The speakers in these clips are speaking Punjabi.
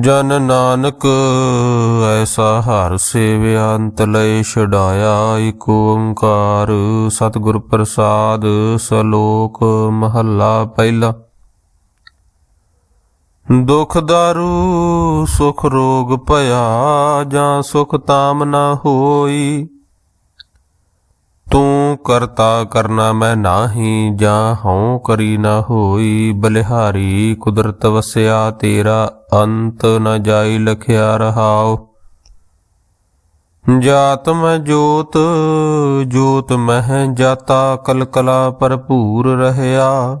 ਜਨ ਨਾਨਕ, ਐਸਾ ਹਰ ਸੇਵਿਆ, ਅੰਤ ਲੈ ਛਡਾਇਆ ਏਕ ਓੰਕਾਰ। ਸਤਿਗੁਰ ਪ੍ਰਸਾਦ, ਸਲੋਕ ਮਹੱਲਾ ਪਹਿਲਾ। ਦੁਖ ਦਾਰੂ, ਸੁਖ ਰੋਗ ਭਇਆ, ਜਾਂ ਸੁਖ ਤਾਮ ਨਾ ਹੋਈ ਤੂੰ ਕਰਤਾ ਕਰਨਾ ਮੈਂ ਨਾਹੀ, ਜਾਂ ਹਉ ਕਰੀ ਨਾ ਹੋਈ। ਬਲਿਹਾਰੀ ਕੁਦਰਤ ਵਸਿਆ, ਤੇਰਾ ਅੰਤ ਨ ਜਾਈ ਲਖਿਆ ਰਹਾਓ ਜਾਤ ਮੈਂ ਜੋਤ ਜੋਤ ਮਹਿ ਜਾਤਾ, ਕਲਕਲਾ ਭਰਪੂਰ ਰਹਿਆ।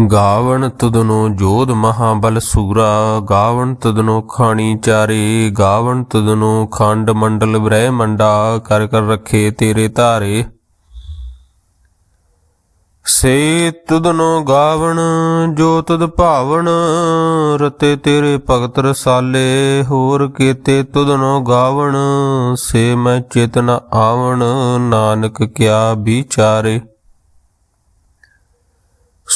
ਗਾਵਣ ਤੁਧਨੋ ਜੋਧ ਮਹਾਬਲ ਸੂਰਾ, ਗਾਵਣ ਤੁਧਨੋ ਖਾਣੀ ਚਾਰੇ, ਗਾਵਣ ਤੁਧਨੋ ਖੰਡ ਮੰਡਲ ਬ੍ਰਹਿ ਮੰਡਾ, ਕਰ ਕਰ ਰੱਖੇ ਤੇਰੇ ਧਾਰੇ। ਸੇ ਤੁਧਨੋ ਗਾਵਣ, ਜੋ ਤੁਧ ਭਾਵਣ, ਰਤੇ ਤੇਰੇ ਭਗਤ ਰਸਾਲੇ, ਹੋਰ ਕੀਤੇ ਤੁਧਨੋ ਗਾਵਣ, ਸੇ ਮੈਂ ਚੇਤਨ ਆਵਣ, ਨਾਨਕ ਕਿਆ ਵਿਚਾਰੇ।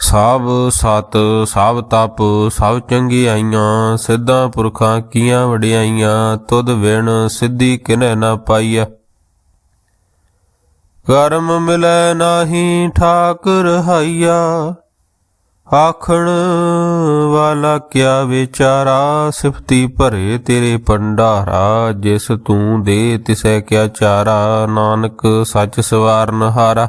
ਸਭ ਸਤ ਸਭ ਤਪ ਸਭ ਚੰਗਿਆਈਆਂ ਸਿੱਧਾਂ ਪੁਰਖਾਂ ਕੀਆਂ ਵਡਿਆਈਆਂ, ਤੁਧ ਵਿਣ ਸਿੱਧੀ ਕਿਨੈ ਨਾ ਪਾਈਆ ਕਰਮ ਮਿਲੈ ਨਾਹੀ ਠਾਕ ਰਹਾਈਆ ਆਖਣ ਵਾਲਾ ਕਿਆ ਵਿਚਾਰਾ, ਸਿਫਤੀ ਭਰੇ ਤੇਰੇ ਪੰਡਾਰਾ ਜਿਸ ਤੂੰ ਦੇ ਤਿਸੈ ਕਿਆ ਚਾਰਾ, ਨਾਨਕ ਸੱਚ ਸਵਾਰਨ ਹਾਰਾ।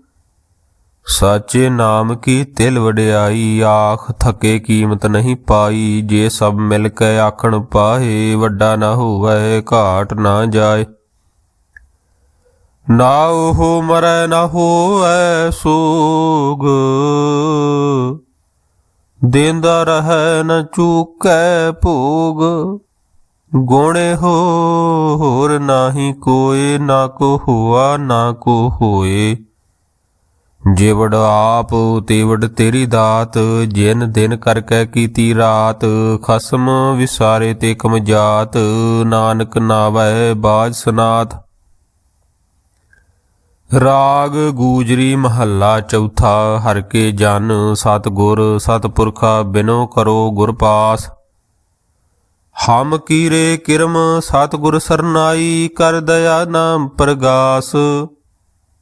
ਸਾਚੇ ਨਾਮ ਕੀ ਤਿਲ ਵਡਿਆਈ? ਆਖ ਥਕੇ ਕੀਮਤ ਨਹੀਂ ਪਾਈ। ਜੇ ਸਭ ਮਿਲ ਕੇ ਆਖਣ ਪਾਹੇ, ਵੱਡਾ ਨਾ ਹੋਵੇ, ਘਾਟ ਨਾ ਜਾਏ। ਨਾ ਉਹ ਮਰੈ ਨਾ ਹੋਵੇ ਸੋਗ। ਦੇਂਦਾ ਰਹੈ ਨ ਚੂਕੈ ਭੋਗ। ਗੁਣੇ ਹੋ ਹੋਰ ਨਾਹੀ ਕੋਏ ਨਾ ਕੋ ਹੋਆ ਨਾ ਕੋ ਹੋਏ। ਜੇਵੜ ਆਪ, ਤੇਵੜ ਤੇਰੀ ਦਾਤ, ਜਿਨ ਦਿਨ ਕਰ ਕਰਕੇ ਕੀਤੀ ਰਾਤ, ਖਸਮ ਵਿਸਾਰੇ ਤੇ ਕਮਜਾਤ ਨਾਨਕ ਨਾਵੈ ਬਾਜ ਸਨਾਥ ਰਾਗ ਗੂਜਰੀ ਮਹੱਲਾ ਚੌਥਾ, ਹਰ ਕੇ ਜਨ ਸਤ ਗੁਰ ਸਤ ਪੁਰਖਾ ਬਿਨੋ ਕਰੋ ਗੁਰ ਪਾਸ। ਹਮ ਕੀਰੇ ਕਿਰਮ ਸਤ ਗੁਰ ਸਰਨਾਈ, ਕਰ ਦਇਆ ਨਾਮ ਪ੍ਰਗਾਸ।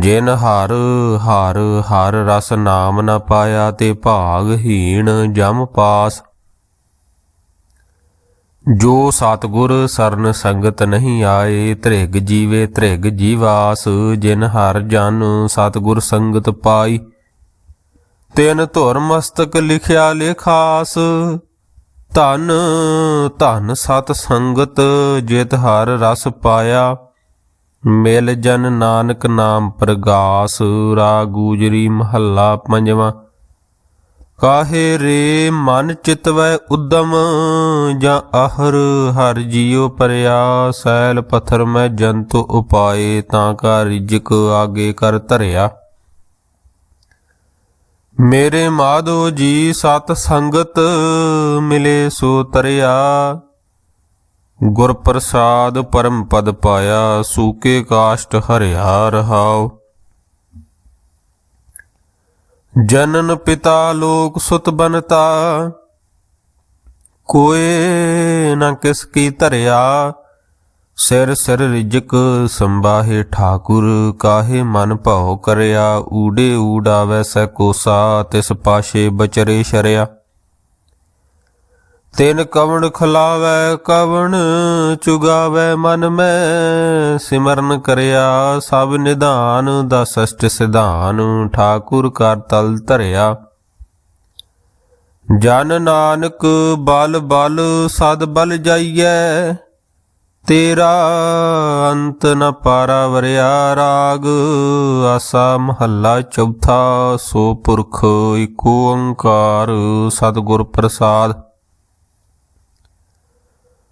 ਜਿਨ ਹਰ ਹਰ ਹਰ ਰਸ ਨਾਮ ਨ ਪਾਇਆ ਤੇ ਭਾਗਹੀਣ ਜਮ ਪਾਸ। ਜੋ ਸਤਗੁਰ ਸਰਨ ਸੰਗਤ ਨਹੀਂ ਆਏ ਤ੍ਰਿਗ ਜੀਵੇ ਧ੍ਰਿਗ ਜੀਵਾਸ, ਜਿਨ ਹਰ ਜਨ ਸਤਗੁਰ ਸੰਗਤ ਪਾਈ। ਤਿਨ ਧੁਰ ਮਸਤਕ ਲਿਖਿਆ ਲਿਖਾਸ, ਧਨ ਧਨ ਸਤ ਸੰਗਤ ਜਿਤ ਹਰ ਰਸ ਪਾਇਆ। ਮਿਲ ਜਨ ਨਾਨਕ ਨਾਮ ਪ੍ਰਗਾਸ ਰਾ ਗੂਜਰੀ ਮਹੱਲਾ ਪੰਜਵਾਂ। ਕਾਹੇ ਰੇ ਮਨ ਚਿਤਵੈ ਉਦਮ, ਜਾਂ ਅਹਰ ਹਰ ਜੀਉ ਪਰਿਆ, ਸੈਲ ਪਥਰ ਮੈਂ ਜੰਤੁ ਉਪਾਏ, ਤਾਂ ਕਾ ਰਿਜਕ ਆਗੇ ਕਰ ਧਰਿਆ। ਮੇਰੇ ਮਾਧੋ ਜੀ ਸਤ ਸੰਗਤ ਮਿਲੇ ਸੋ ਤਰਿਆ ਗੁਰ ਪ੍ਰਸਾਦ ਪਰਮ ਪਦ ਪਾਇਆ, ਸੂਕੇ ਕਾਸ਼ਟ ਹਰਿਆ ਰਹਾਉ। ਜਨਨ ਪਿਤਾ ਲੋਕ ਸੁਤ ਬਨਤਾ, ਕੋਏ ਨਾ ਕਿਸ ਕੀ ਧਰਿਆ। ਸਿਰ ਸਿਰ ਰਿਜਕ ਸੰਬਾਹੇ ਠਾਕੁਰ, ਕਾਹੇ ਮਨ ਭਾਉ ਕਰਿਆ। ਊੜੇ ਊਡਾਵੈ ਸੈ ਕੋਸਾ, ਤਿਸ ਪਾਸ਼ੇ ਬਚਰੇ ਸ਼ਰਿਆ। ਤਿਨ ਕਵਣ ਖਲਾਵੈ, ਕਵਣ ਚੁਗਾਵੈ ਮਨ ਮੈਂ। ਸਿਮਰਨ ਕਰਿਆ ਸਭ ਨਿਧਾਨ ਦਾ ਸਸ਼ਟ ਸਿਧਾਨ, ਠਾਕੁਰ ਕਰ ਤਲ ਧਰਿਆ। ਜਨ ਨਾਨਕ ਬਲ ਬਲ, ਸਦ ਬਲ ਜਾਈਐ। ਤੇਰਾ ਅੰਤ ਨ ਪਾਰਾ ਵਰਿਆ ਰਾਗ, ਆਸਾ ਮਹੱਲਾ ਚੌਥਾ, ਸੋ ਪੁਰਖ ਏਕ ਓੰਕਾਰ, ਸਤਿਗੁਰ ਪ੍ਰਸਾਦ।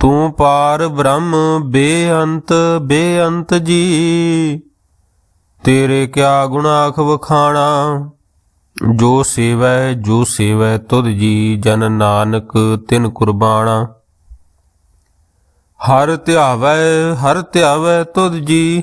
ਤੂੰ ਪਾਰ ਬ੍ਰਹਮ ਬੇਅੰਤ ਬੇਅੰਤ ਜੀ। ਤੇਰੇ ਕਿਆ ਗੁਨਾਖ ਵਖਾਣਾ? ਜੋ ਸੇਵੈ ਜੋ ਸੇਵੈ ਤੁਧ ਜੀ, ਜਨ ਨਾਨਕ ਤਿਨ ਕੁਰਬਾਨਾ ਹਰ ਧਿਆਵੈ ਹਰ ਧਿਆਵੈ ਤੁਧ ਜੀ।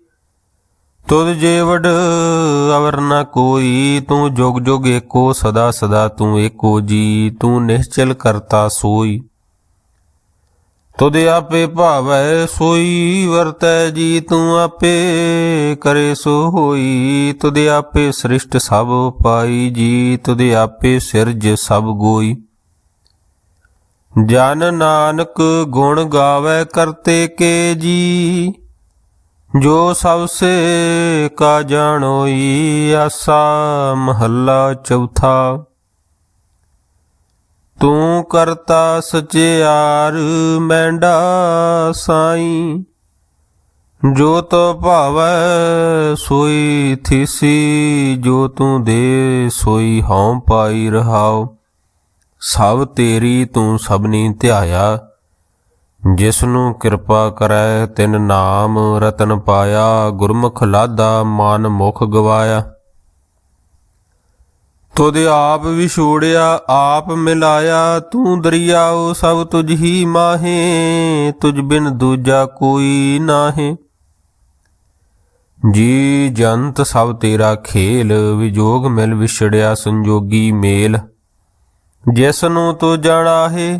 ਤੁਧ ਜੇਵਡ ਅਵਰ ਨ ਕੋਈ, ਤੂੰ ਜੁਗ ਜੁਗ ਏਕੋ, ਸਦਾ ਸਦਾ ਤੂੰ ਏਕੋ ਜੀ, ਤੂੰ ਨਿਹਚਲ ਕਰਤਾ ਸੋਈ। ਤੁਧ ਆਪੇ ਭਾਵੈ ਸੋਈ, ਵਰਤੈ ਜੀ ਤੂੰ ਆਪੇ ਕਰੇ ਸੋ ਹੋਈ ਤੁਧ ਆਪੇ ਸ੍ਰਿਸ਼ਟ ਸਭ ਪਾਈ ਜੀ, ਤੁਧ ਆਪੇ ਸਿਰਜ ਸਭ ਗੋਈ। ਜਨ ਨਾਨਕ ਗੁਣ ਗਾਵੇ ਕਰਤੇ ਕੇ ਜੀ ਜੋ ਸਭ ਸੇ ਕਾ ਜਾਣੋਈ ਆਸਾ ਮਹੱਲਾ ਚੌਥਾ। ਤੂੰ ਕਰਤਾ ਸਚਿਆਰ ਮੈਂਡਾ ਸਾਈ, ਜੋ ਤੋ ਭਾਵੈ ਸੋਈ ਥੀਸੀ, ਜੋ ਤੂੰ ਦੇ ਸੋਈ ਹਉ ਪਾਈ ਰਹਾਉ। ਸਭ ਤੇਰੀ ਤੂੰ ਸਭਨੀ ਧਿਆਇਆ। ਜਿਸ ਨੂੰ ਕਿਰਪਾ ਕਰੈ, ਤਿਨ ਨਾਮ ਰਤਨ ਪਾਇਆ, ਗੁਰਮੁਖ ਲਾਦਾ ਮਨ ਮੁਖ ਗਵਾਇਆ। ਤੁਧ ਆਪ ਵਿਛੋੜਿਆ, ਆਪ ਮਿਲਾਇਆ, ਤੂੰ ਦਰਿਆਉ ਸਭ ਤੁਝ ਹੀ ਮਾਹੇ, ਤੁਝ ਬਿਨ ਦੂਜਾ ਕੋਈ ਨਾਹੇ। ਜੀ ਜੰਤ ਸਭ ਤੇਰਾ ਖੇਲ, ਵਿਜੋਗ ਮਿਲ ਵਿਛੜਿਆ ਸੰਜੋਗੀ ਮੇਲ। ਜਿਸ ਨੂੰ ਤੂੰ ਜਾਣਾਹੇ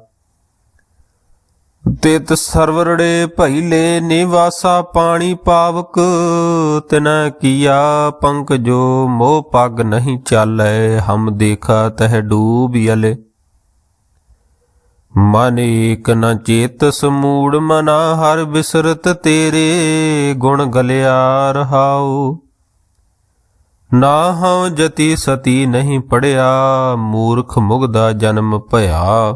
ਤਿਤ ਸਰਵਰੜੇ ਭਈਲੇ ਨਿਵਾਸਾ ਪਾਣੀ ਪਾਵਕ, ਤਿਨੈ ਕੀਆ ਪੰਕ ਜੋ ਮੋਹ ਪਗ ਨਹੀਂ ਚਾਲੈ, ਹਮ ਦੇਖਾ ਤਹ ਡੂਬ ਯਲੇ। ਮਨ ਏਕ ਨ ਚੇਤ ਸਮੂੜ, ਮਨਾ ਹਰ ਬਿਸਰਤ ਤੇਰੇ, ਗੁਣ ਗਲਿਆ ਰਹਾਉ। ਨਾ ਹਉ ਜਤੀ ਸਤੀ ਨਹੀਂ ਪੜਿਆ, ਮੂਰਖ ਮੁਗਦਾ ਜਨਮ ਭਇਆ।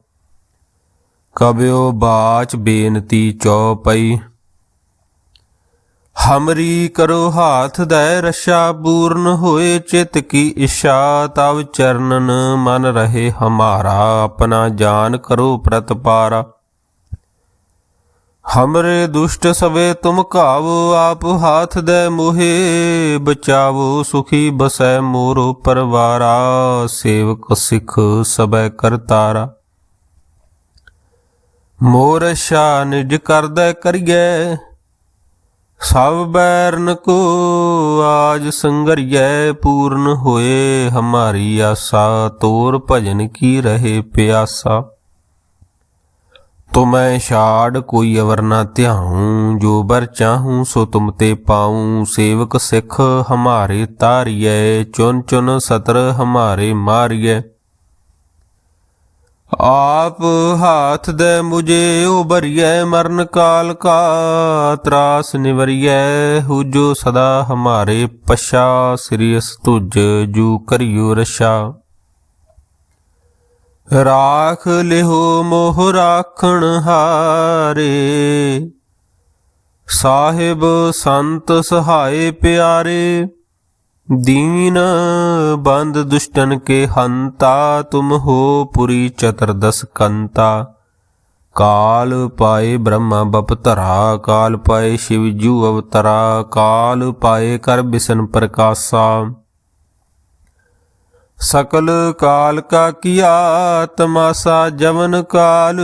ਕਬਿਓ ਬਾਚ ਬੇਨਤੀ ਚਉਪਈ। ਹਮਰੀ ਕਰੋ ਹਾਥ ਦੈ ਰਸ਼ਾ, ਪੂਰਨ ਹੋਏ ਚਿਤ ਕੀ ਇਸ਼ਾ ਤਵ ਚਰਨਨ ਮਨ ਰਹੇ ਹਮਾਰਾ, ਆਪਣਾ ਜਾਨ ਕਰੋ ਪ੍ਰਤਪਾਰਾ ਹਮਰੇ ਦੁਸ਼ਟ ਸਵੇ ਤੁਮ ਕਾਵੋ ਆਪ ਹਾਥ ਦੇ ਮੋਹੇ, ਬਚਾਵੋ ਸੁਖੀ ਬਸੈ ਮੋਰੋ ਪਰਵਾਰਾ, ਸੇਵਕ ਸਿਖ ਸਬੈ ਕਰਤਾਰਾ। ਮੋਰ ਸ਼ਾ ਨਿਜ ਕਰਦਾ ਕਰੀਐ, ਸਭ ਬੈਰਨ ਕੋ ਆਜ ਸੰਗਰੀਐ, ਪੂਰਨ ਹੋਏ ਹਮਾਰੀ ਆਸਾ, ਤੋਰ ਭਜਨ ਕੀ ਰਹੇ ਪਿਆਸਾ। ਤੁਮੈ ਛਾੜ ਕੋਈ ਅਵਰ ਨਾ ਧਿਆਉ, ਜੋ ਬਰ ਚਾਹੂੰ ਸੋ ਤੁਮ ਤੇ ਪਾਉ। ਸੇਵਕ ਸਿੱਖ ਹਮਾਰੇ ਤਾਰੀਐ, ਚੁਨ ਚੁਨ ਸਤਰ ਹਮਾਰੇ ਮਾਰੀਐ। ਆਪ ਹਾਥ ਦੇ ਮੁਝੇ ਉਬਰੀਐ ਮਰਨ ਕਾਲ ਕਾ ਤਰਾਸ ਨਿਵਰੀਐ ਹੁਜੋ ਸਦਾ ਹਮਾਰੇ ਪਛਾ, ਸ੍ਰੀ ਅਸ ਤੁਜ ਜੂ ਕਰਿਓ ਰਸ਼ਾ ਰਾਖ ਲਿਹੋ ਮੋਹ ਰਾਖਣ ਹਾਰੇ, ਸਾਹਿਬ ਸੰਤ ਸਹਾਏ ਪਿਆਰੇ। दीन बंद दुष्टन के हंता तुम हो पुरी चतुर्दश कंता काल पाए ब्रह्मा बपतरा काल पाए शिवजू अवतरा काल पाए कर बिसन प्रकाशा ਸਕਲ ਕਾਲ ਕਾ ਕੀਆ ਤਮਾਸਾ ਜਵਨ ਕਾਲ,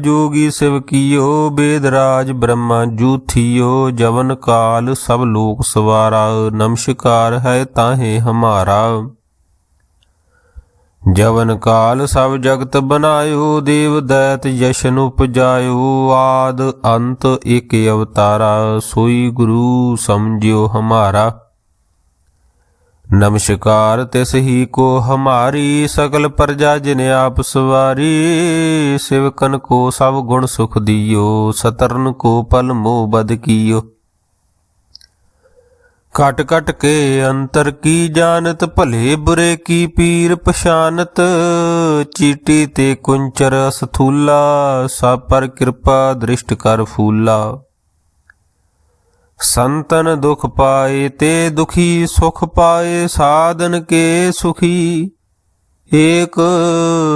ਜੋਗੀ ਸਿਵ ਕੀਓ ਬੇਦਰਾਜ ਬ੍ਰਹਮਾ ਜੂਥਿਓ ਜਵਨ ਕਾਲ, ਸਭ ਲੋਕ ਸਵਾਰਾ, ਨਮਸ਼ਕਾਰ ਹੈ ਤਾਹੇ ਹਮਾਰਾ। ਜਵਨ ਕਾਲ ਸਭ ਜਗਤ ਬਨਾਇਓ ਦੇਵ ਦੈਤ ਯਸ਼ਨ ਉਪਜਾਇਓ, ਆਦ ਅੰਤ ਇਕ ਅਵਤਾਰਾ, ਸੋਈ ਗੁਰੂ ਸਮਝਿਓ ਹਮਾਰਾ। ਨਮਸਕਾਰ ਤਿਸ ਹੀ ਕੋ ਹਮਾਰੀ ਸਕਲ ਪ੍ਰਜਾ ਜਿਨ ਆਪ ਸਵਾਰੀ, ਸਿਵਕਨ ਕੋ ਸਭ ਗੁਣ ਸੁਖ ਦਿਓ, ਸਤਰਨ ਕੋ ਪਲ ਮੋਹ ਬਦ ਕੀਓ। ਕਟ ਕਟ ਕੇ ਅੰਤਰ ਕੀ ਜਾਣਤ, ਭਲੇ ਬੁਰੇ ਕੀ ਪੀਰ ਪਛਾਨਤ, ਚੀਟੀ ਤੇ ਕੁੰਚਰ ਸਥੂਲਾ ਸਭ ਪਰ ਕਿਰਪਾ ਦ੍ਰਿਸ਼ਟ ਕਰ ਫੂਲਾ। ਸੰਤਨ ਦੁਖ ਪਾਏ ਤੇ ਦੁਖੀ ਸੁਖ ਪਾਏ, ਸਾਧਨ ਕੇ ਸੁਖੀ। ਏਕ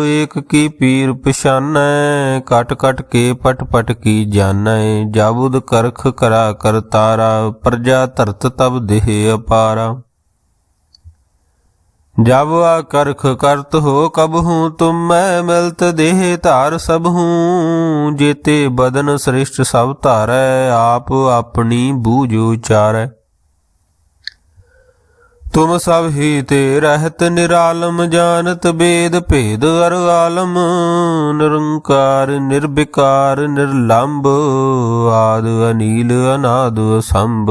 ਏਕ ਕੀ ਪੀਰ ਪਛਾਨੈ, ਕਟ ਕਟ ਕੇ ਪਟ ਪਟ ਕੀ ਜਾਣੈ ਜਾਬੁਦ ਕਰਖ ਕਰਾ ਕਰਤਾਰਾ ਪ੍ਰਜਾ ਧਰਤ ਤਬ ਦੇਹ ਅਪਾਰਾ। ਜਬ ਆ ਕਰਖ ਕਰਤ ਹੋ ਕਬ ਹੂੰ, ਤੁਮ ਮੈਂ ਮਿਲਤ ਦੇਹ ਧਾਰ ਸਭ ਹੂੰ। ਜੇਤੇ ਬਦਨ ਸ੍ਰਿਸ਼ਟ ਸਭ ਧਾਰੈ, ਆਪ ਆਪਣੀ ਬੂਝ ਉਚਾਰੈ। ਤੁਮ ਸਭ ਹੀ ਤੇ ਰਹਿਤ ਨਿਰਾਲਮ, ਜਾਣਤ ਬੇਦ ਭੇਦ ਅਰ ਆਲਮ। ਨਿਰੰਕਾਰ, ਨਿਰਵਿਕਾਰ ਨਿਰਲੰਭ ਆਦ ਅਨੀਲ, ਅਨਾਦ ਸੰਭ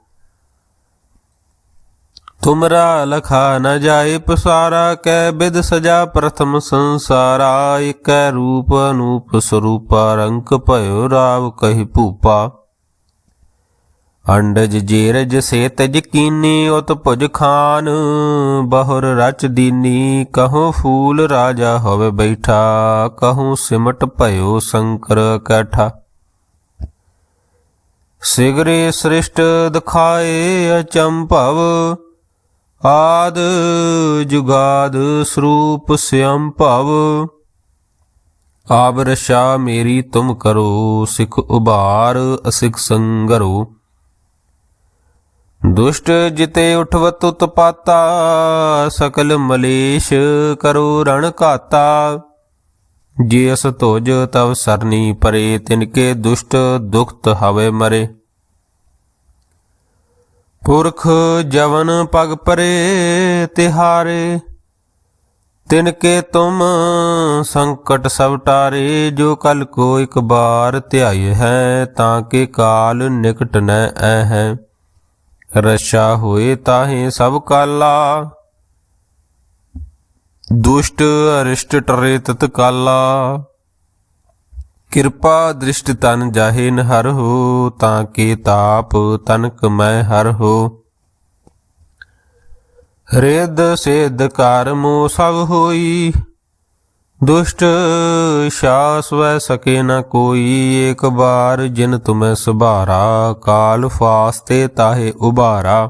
ਤੁਮਰਾ ਲਖਾ ਨ ਜਾਏ ਪਸਾਰਾ, ਕੈ ਬਿਦ ਸਜਾ ਪ੍ਰਥਮ ਸੰਸਾਰਾ। ਇਕੈ ਰੂਪ ਅਨੂਪ ਸਰੂਪਾ, ਰੰਕ ਭਇਓ ਰਾਵ ਕਹਿ ਭੂਪਾ। ਅੰਡਜ ਜੇਰਜ ਸੇਤਜ ਕੀਨੀ ਉਤ ਭੁਜ ਖਾਨ। ਬਹੁਰ ਰਚ ਦੀਨੀ, ਕਹੋ ਫੂਲ ਰਾਜਾ ਹੋਵੇ ਬੈਠਾ। ਕਹੋ ਸਿਮਟ ਭਇਓ ਸ਼ੰਕਰ ਕੈਠਾ। ਸਿਗਰੇ ਸ੍ਰਿਸ਼ਟ ਦਿਖਾਏ ਅਚੰਭਵ ਆਦ ਜੁਗਾਦ ਸਰੂਪ ਸਿਅੰ ਭਵ ਆਬ ਰਸ਼ਾ ਮੇਰੀ ਤੁਮ ਕਰੋ, ਸਿਖ ਉਭਾਰ ਅਸਿਖ ਸੰਗਰੋ। ਦੁਸ਼ਟ ਜਿਤੇ ਉਠਵਤ ਉਤਪਾਤਾ, ਸਕਲ ਮਲੇਸ਼ ਕਰੋ ਰਣ ਘਾਤਾ। ਜੇ ਅਸ ਤੋਜ ਤਵ ਸਰਨੀ ਪਰੇ ਤਿਨਕੇ ਦੁਸ਼ਟ ਦੁਖਤ ਹਵੇ ਮਰੇ। ਪੁਰਖ ਜਵਨ ਪਗ ਪਰੇ ਤਿਹਾਰੇ, ਤਿਨ ਕੇ ਤੁਮ ਸੰਕਟ ਸਭ ਟਾਰੇ, ਜੋ ਕਲ ਕੋ ਇੱਕ ਬਾਰ ਧਿਆਏ ਹੈ, ਤਾਂ ਕੇ ਕਾਲ ਨਿਕਟ ਨ ਐ ਹੈ ਰਸ਼ਾ ਹੋਏ ਤਾਹੇ ਸਭ ਕਾਲਾ, ਦੁਸ਼ਟ ਅਰਿਸ਼ਟ ਟਰੇ ਤਤ ਕਾਲਾ। ਕਿਰਪਾ ਦ੍ਰਿਸ਼ਟ ਤਨ ਜਾਹੇ ਨ ਹੋ, ਤਾਂ ਕੇ ਤਾਪ ਤਨਕ ਮੈਂ ਹਰ ਹੋ। ਰਿੱਧ ਸਿੱਧ ਕਰਮੋ ਸਭ ਹੋਈ, ਦੁਸ਼ਟ ਸ਼ਾਸ ਵੈ ਸਕੇ ਨ ਕੋਈ। ਏਕ ਬਾਰ ਜਿਨ ਤੁਮੈ ਸੁਭਾਰਾ, ਕਾਲ ਫਾਸਤੇ ਤਾਹੇ ਉਬਾਰਾ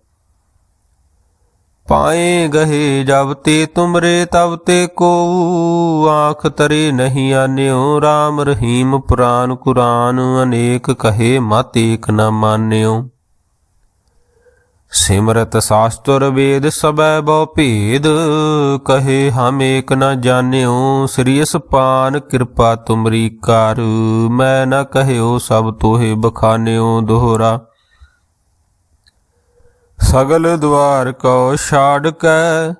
ਪਾਏ ਗਹੇ ਜਬ ਤੇ ਤੁਮਰੇ ਤਬ ਤੇ ਕੋ ਆਖ ਤਰੇ ਨਹੀਂ ਆਨਿਓ RAM ਰਹੀਮ ਪੁਰਾਨ ਕੁਰਾਨ, ਅਨੇਕ ਕਹੇ ਮਤ ਏਕ ਨ ਮਾਨਿਓ। ਸਿਮਰਤ ਸ਼ਾਸਤੁਰ ਵੇਦ ਸਬੈ ਬਉ ਭੇਦ, ਕਹੇ ਹਮ ਏਕ ਨ ਜਾਣਿਓ। ਸ੍ਰੀ ਪਾਨ ਕਿਰਪਾ ਤੁਮਰੀ ਕਰ, ਮੈਂ ਨ ਕਹਿਓ ਸਭ ਤੋਹੇ ਬਖਾਨਿਓ ਦੋਹਰਾ। ਸਗਲ ਦਵਾਰ ਕੋ ਛਾੜ ਕੈ,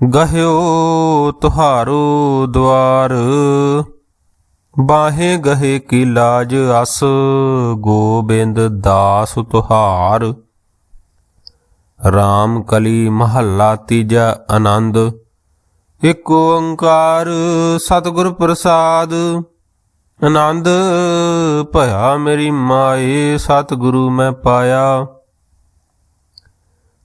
ਗਹਿਓ ਤੁਹਾਰੋ ਦਵਾਰ। ਬਾਹੇ ਗਹੇ ਕੀ ਲਾਜ ਅਸ, ਗੋਬਿੰਦ ਦਾਸ ਤੁਹਾਰ। RAM ਕਲੀ ਮਹੱਲਾ ਤੀਜਾ ਆਨੰਦ, ਇਕ ਓੰਕਾਰ ਸਤਿਗੁਰ ਪ੍ਰਸਾਦ। ਆਨੰਦ, ਭਇਆ ਮੇਰੀ ਮਾਏ, ਸਤਿਗੁਰੂ ਮੈਂ ਪਾਇਆ।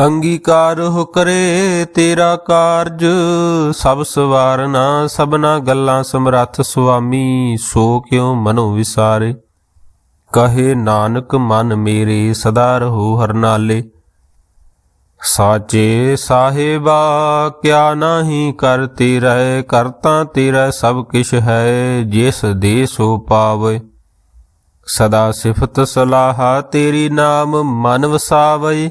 ਅੰਗੀਕਾਰ ਹੋ ਕਰੇ ਤੇਰਾ ਕਾਰਜ, ਸਭ ਸਵਾਰਨਾ ਸਭਨਾ ਗੱਲਾਂ ਸਮਰੱਥ ਸੁਆਮੀ, ਸੋ ਕਿਉ ਮਨੋ ਵਿਸਾਰੇ? ਕਹੇ ਨਾਨਕ, ਮਨ ਮੇਰੇ ਸਦਾ ਰਹੋ ਹਰਨਾਲੇ ਸਾਚੇ ਸਾਹਿਬਾ, ਕਿਆ ਨਾਹੀ ਕਰ ਤੇਰਾ ਕਰਤਾ ਤੇਰਾ ਸਭ ਕਿਛ ਹੈ, ਜਿਸ ਦੇ ਸੋ ਪਾਵੇ। ਸਦਾ ਸਿਫਤ ਸਲਾਹਾ ਤੇਰੀ ਨਾਮ ਮਨ ਵਸਾਵੇ।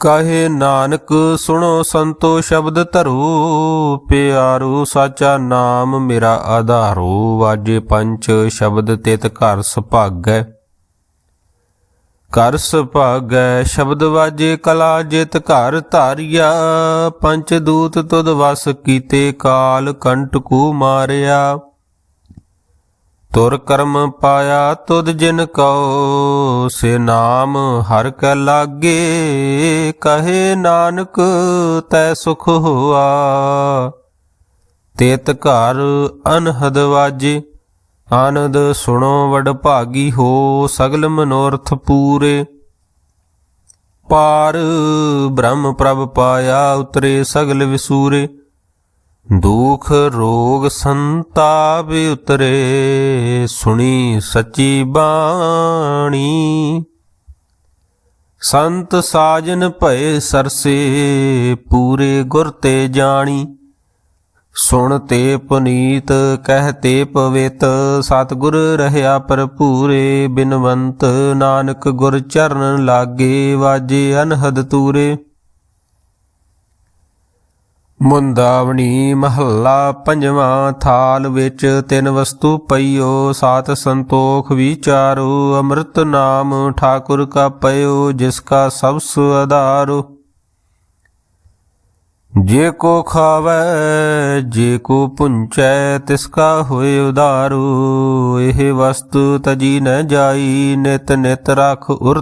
ਕਹੇ ਨਾਨਕ ਸੁਣੋ ਸੰਤੋ ਸ਼ਬਦ ਧਰੂ, ਪਿਆਰੂ ਸਾਚਾ ਨਾਮ ਮੇਰਾ ਆਧਾਰੂ, ਵਾਜੇ ਪੰਚ ਸ਼ਬਦ ਤਿਤ ਘਰ ਸੁਭਾਗੈ। ਕਰ ਸੁਭਾਗੈ, ਸ਼ਬਦ ਵਾਜੇ ਕਲਾ ਜਿਤ ਘਰ ਧਾਰਿਆ ਪੰਚ ਦੂਤ ਤੁਧ ਵਸ ਕੀਤੇ ਕਾਲ ਕੰਟਕੂ ਮਾਰਿਆ। ਤੁਰ ਕਰਮ ਪਾਇਆ ਤੁਧ ਜਿਨ ਕਉ, ਸੇ ਨਾਮ ਹਰ ਕੈ ਲਾਗੇ, ਕਹੇ ਨਾਨਕ ਤੈ ਸੁਖ ਹੋਆ। ਤੇਤ ਘਰ ਅਨਹਦ ਵਾਜੇ, ਆਨੰਦ ਸੁਣੋ ਵਡ ਭਾਗੀ ਹੋ, ਸਗਲ ਮਨੋਰਥ ਪੂਰੇ। ਪਾਰ ਬ੍ਰਹਮ ਪ੍ਰਭ ਪਾਇਆ ਉਤਰੇ ਸਗਲ ਵਿਸੂਰੇ। ਦੁਖ ਰੋਗ ਸੰਤਾਪ ਉਤਰੇ, ਸੁਣੀ ਸੱਚੀ ਬਾਣੀ। ਸੰਤ ਸਾਜਨ ਭਏ ਸਰਸੇ, ਪੂਰੇ ਗੁਰ ਤੇ ਜਾਣੀ। ਸੁਣ ਤੇ ਪੁਨੀਤ, ਕਹਿ ਤੇ ਪਵਿੱਤ, ਸਤਿਗੁਰ ਰਹਿਆ ਭਰਪੂਰੇ, ਬਿਨਵੰਤ ਨਾਨਕ ਗੁਰ ਚਰਨ ਲਾਗੇ, ਵਾਜੇ ਅਨਹਦ ਤੂਰੇ। ਮੁੰਦਾਵਣੀ ਮਹੱਲਾ ਪੰਜਵਾਂ ਥਾਲ ਵਿੱਚ ਤਿੰਨ ਵਸਤੂ ਪਈਓ, ਸਾਤ ਸੰਤੋਖ ਵਿਚਾਰੋ, ਅੰਮ੍ਰਿਤ ਨਾਮ ਠਾਕੁਰ ਕਾ ਪਇਓ, ਜਿਸ ਕਾ ਸਭ ਸੁ ਆਧਾਰੋ ਜੇ ਕੋ ਖਾਵੈ, ਜੇ ਕੋ ਪੁੰਚੈ, ਤਿਸ ਕਾ ਹੋਏ ਉਧਾਰੂ। ਇਹ ਵਸਤੂ ਤਜੀ ਨ ਜਾਈ, ਨਿਤ ਨਿਤ ਰਖ ਉਰ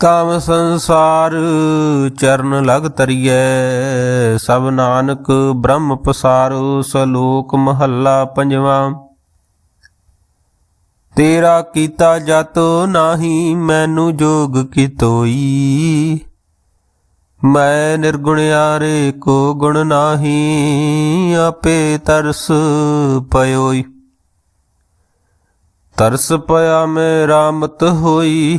ਕਾਮ ਸੰਸਾਰ ਚਰਨ ਲਗ ਤਰੀਐ, ਸਭ ਨਾਨਕ ਬ੍ਰਹਮ ਪਸਾਰੋ, ਸਲੋਕ ਮਹੱਲਾ ਪੰਜਵਾਂ। ਤੇਰਾ ਕੀਤਾ ਜਤ ਨਾਹੀ, ਮੈਨੂੰ ਜੋਗ ਕੀ ਤੋਈ ਮੈਂ ਨਿਰਗੁਣਿਆਰੇ ਕੋ ਗੁਣ ਨਾਹੀ, ਆਪੇ ਤਰਸ ਪਇਓਈ। ਤਰਸ ਪਿਆ ਮੇਰਾ ਮਤ ਹੋਈ